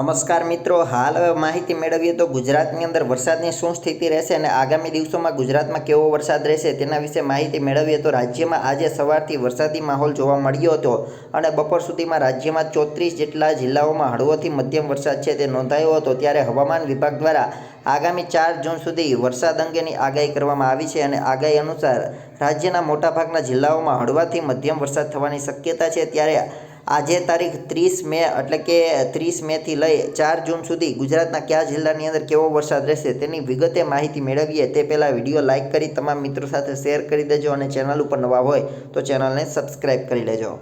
નમસ્કાર મિત્રો, હાલ હવે માહિતી મેળવીએ તો ગુજરાતની અંદર વરસાદની શું સ્થિતિ રહેશે અને આગામી દિવસોમાં ગુજરાતમાં કેવો વરસાદ રહેશે તેના વિશે માહિતી મેળવીએ તો રાજ્યમાં આજે સવારથી વરસાદી માહોલ જોવા મળ્યો હતો અને બપોર સુધીમાં રાજ્યમાં ચોત્રીસ જેટલા જિલ્લાઓમાં હળવોથી મધ્યમ વરસાદ છે તે નોંધાયો હતો. ત્યારે હવામાન વિભાગ દ્વારા આગામી ચાર જૂન સુધી વરસાદ અંગેની આગાહી કરવામાં આવી છે અને આગાહી અનુસાર રાજ્યના મોટાભાગના જિલ્લાઓમાં હળવાથી મધ્યમ વરસાદ થવાની શક્યતા છે. ત્યારે આજે તારીખ ત્રીસ મે, એટલે કે ત્રીસ મેથી લઈ ચાર જૂન સુધી ગુજરાતના કયા જિલ્લાની અંદર કેવો વરસાદ રહેશે તેની વિગતે માહિતી મેળવીએ. તે પહેલાં વીડિયો લાઇક કરી તમામ મિત્રો સાથે શેર કરી દેજો અને ચેનલ ઉપર નવા હોય તો ચેનલને સબસ્ક્રાઈબ કરી લેજો.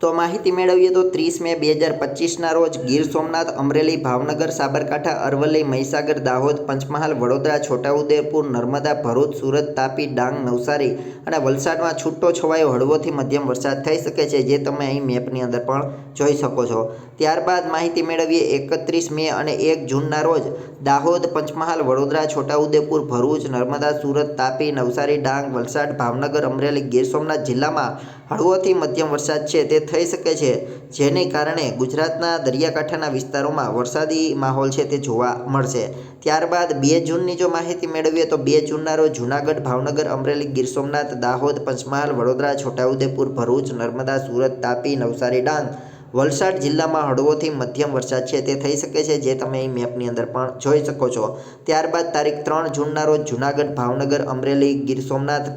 તો માહિતી મેળવીએ તો ત્રીસ મે બે હજાર પચીસના રોજ ગીર સોમનાથ, અમરેલી, ભાવનગર, સાબરકાંઠા, અરવલ્લી, મહીસાગર, દાહોદ, પંચમહાલ, વડોદરા, છોટાઉદેપુર, નર્મદા, ભરૂચ, સુરત, તાપી, ડાંગ, નવસારી અને વલસાડમાં છૂટો છવાયો હળવોથી મધ્યમ વરસાદ થઈ શકે છે, જે તમે અહીં મેપની અંદર પણ જોઈ શકો છો. ત્યારબાદ માહિતી મેળવીએ એકત્રીસ મે અને એક જૂનના રોજ દાહોદ, પંચમહાલ, વડોદરા, છોટાઉદેપુર, ભરૂચ, નર્મદા, સુરત, તાપી, નવસારી, ડાંગ, વલસાડ, ભાવનગર, અમરેલી, ગીર સોમનાથ જિલ્લામાં હળવોથી મધ્યમ વરસાદ છે. તે થઈ શકે છે, જેને કારણે ગુજરાતના દરિયાકાંઠાના વિસ્તારોમાં વરસાદી માહોલ છે તે જોવા મળશે. ત્યારબાદ બે જૂનની જો માહિતી મેળવીએ તો બે જૂનના રોજ જૂનાગઢ, ભાવનગર, અમરેલી, ગીર સોમનાથ, દાહોદ, પંચમહાલ, વડોદરા, છોટાઉદેપુર, ભરૂચ, નર્મદા, સુરત, તાપી, નવસારી, ડાંગ, વલસાડ જિલ્લામાં હળવોથી મધ્યમ વરસાદ છે તે થઈ શકે છે, જે તમે અહીં મેપની અંદર પણ જોઈ શકો છો. ત્યારબાદ તારીખ ત્રણ જૂનના રોજ જૂનાગઢ, ભાવનગર, અમરેલી, ગીર સોમનાથ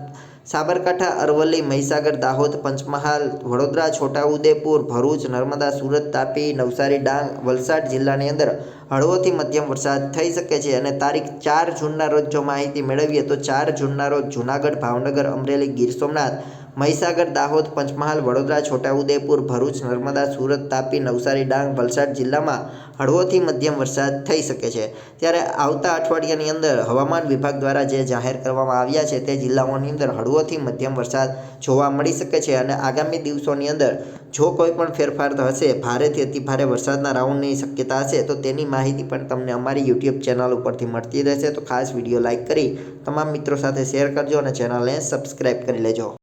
સાબરકાંઠા, અરવલ્લી, મહીસાગર, દાહોદ, પંચમહાલ, વડોદરા, છોટાઉદેપુર, ભરૂચ, નર્મદા, સુરત, તાપી, નવસારી, ડાંગ, વલસાડ જિલ્લાની અંદર હળવોથી મધ્યમ વરસાદ થઈ શકે છે અને તારીખ ચાર જૂનના રોજ જો માહિતી મેળવીએ તો ચાર જૂનના રોજ જૂનાગઢ, ભાવનગર, અમરેલી, ગીર સોમનાથ મહીસાગર, દાહોદ, પંચમહાલ, વડોદરા, છોટાઉદેપુર, ભરૂચ, નર્મદા, સુરત, તાપી, નવસારી, ડાંગ, વલસાડ જિલ્લામાં હળવોથી મધ્યમ વરસાદ થઈ શકે છે. ત્યારે આવતા અઠવાડિયાની અંદર હવામાન વિભાગ દ્વારા જે જાહેર કરવામાં આવ્યા છે તે જિલ્લાઓની અંદર હળવોથી મધ્યમ વરસાદ જોવા મળી શકે છે અને આગામી દિવસોની અંદર જો કોઈ પણ ફેરફાર થશે, ભારેથી અતિ ભારે વરસાદના રાઉન્ડની શક્યતા હશે, તો તેની માહિતી પણ તમને અમારી યુટ્યુબ ચેનલ ઉપરથી મળતી રહેશે. તો ખાસ વીડિયો લાઇક કરી તમામ મિત્રો સાથે શેર કરજો અને ચેનલને સબસ્ક્રાઈબ કરી લેજો.